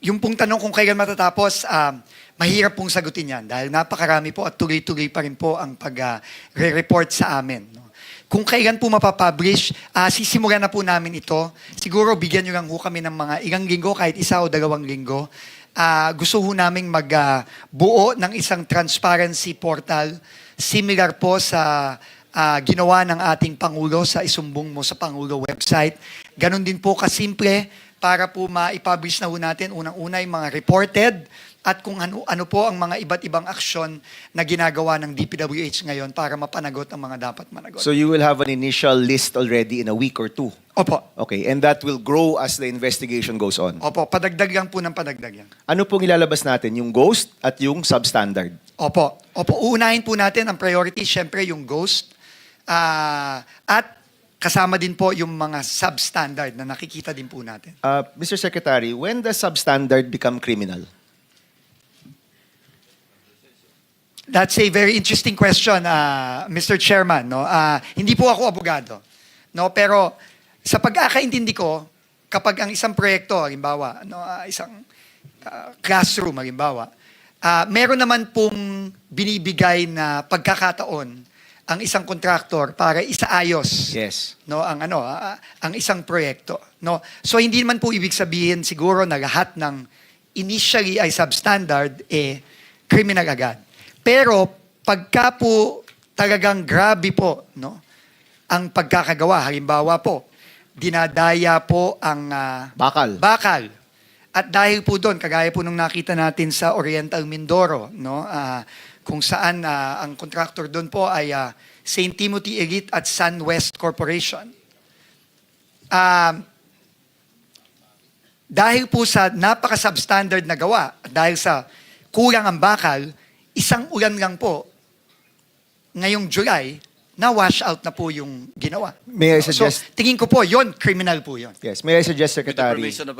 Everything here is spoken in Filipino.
yung pong tanong kung kailan matatapos, um, mahirap pong sagutin yan dahil napakarami po at tuloy-tuloy pa rin po ang pag-re-report sa amin. no. Kung kailan po mapapublish, ah, sisimulan na po namin ito. Siguro bigyan nyo lang ho kami ng mga ilang linggo, kahit isa o dalawang linggo. Ah, gusto ho namin magbuo ng isang transparency portal similar po sa ah, ginawa ng ating Pangulo sa isumbong mo sa Pangulo website. Ganon din po kasimple para po ma-publish na ho natin unang-una yung mga reported at kung ano, ano po ang mga iba't ibang aksyon na ginagawa ng DPWH ngayon para mapanagot ang mga dapat managot. So you will have an initial list already in a week or two. Opo. Okay, and that will grow as the investigation goes on. Opo, padagdag lang po ng padagdag yan. Ano pong ilalabas natin? Yung ghost at yung substandard. Opo. Opo, uunahin po natin ang priority, syempre yung ghost. Ah, at kasama din po yung mga substandard na nakikita din po natin. Uh, Mr. Secretary, when does substandard become criminal? That's a very interesting question, uh, Mr. Chairman. No? Ah, hindi po ako abogado. No? Pero sa pagkakaintindi ko, kapag ang isang proyekto, halimbawa, no, ah, isang ah, classroom, halimbawa, ah, meron naman pong binibigay na pagkakataon ang isang kontraktor para isaayos Yes. no ang ano ang isang proyekto no so hindi naman po ibig sabihin siguro na lahat ng initially ay substandard eh criminal agad pero pagka po talagang grabe po no ang pagkakagawa halimbawa po dinadaya po ang ah, Bakal. bakal at dahil po doon kagaya po nung nakita natin sa Oriental Mindoro no ah, kung saan ah, ang contractor doon po ay ah, St. Timothy Elite at SunWest Corporation. Um, dahil po sa napaka-substandard na gawa, dahil sa kulang ang bakal, isang ulan lang po, ngayong July, na-wash out na po yung ginawa. May I So, suggest, tingin ko po, yon criminal po yon. yes, may I suggest, With the Secretary, permission of